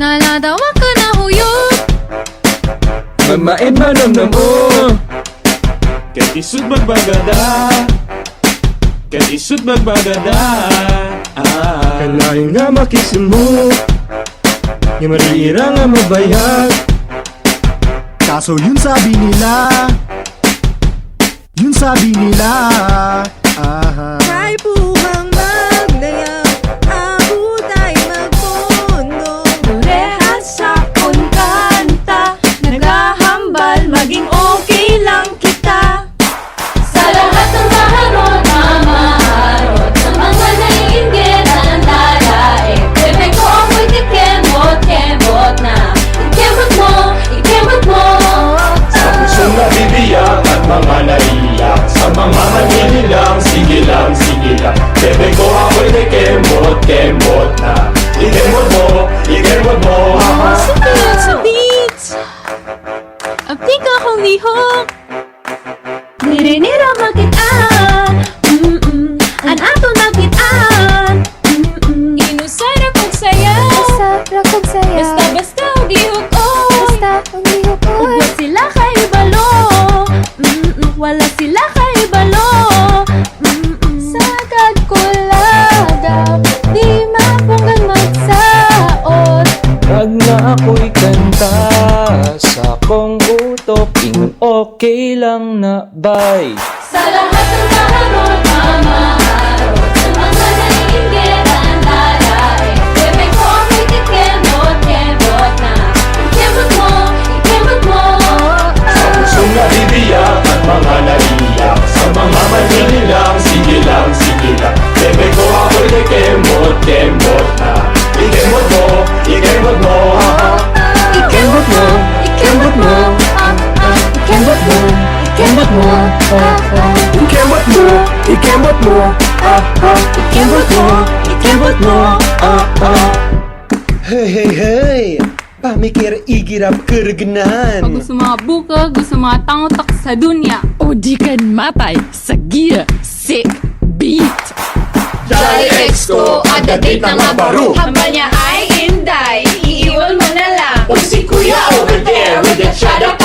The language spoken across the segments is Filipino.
Naladawa ka na huyog Mamain manom na mo Kat isud magbagada. Kat isud magbagada. Ah. Kalain nga makisim mo Yung marira nga mabayag Kaso yun sabi nila. Yun sabi nila. Aha. Kong lihok Nirinira makitaan Mm-mm. An ato nakitaan Mm-mm. Inusay na kong saya Sa rakog saya Basta basta og lihok oy Basta ang lihok Ug wa sila kay balo Mm-mm. Wala sila kay balo Mm-mm. Sagad ko lagaw okay lang na bye. Sa lahat mamaharot Ikembot mo Ikemot mo, ikemot mo ah, ah. Ikembot mo Ikembot mo Hey, hey, hey! Pamikir igirap kergenan. Pag gusto mga buka, gusto mga tangotak sa dunya. O di kan matay sa gear, sick, beat. Jolly Ex ko, ada date na nga baro Hambal niya ay inday Iiwan mo na lang O si kuya over there with the chada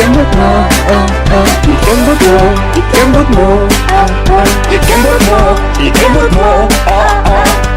ikemot mo ah, ah. Ikemot mo, ikemot mo Oh, oh Ikemot mo, ikemot mo ah, ah.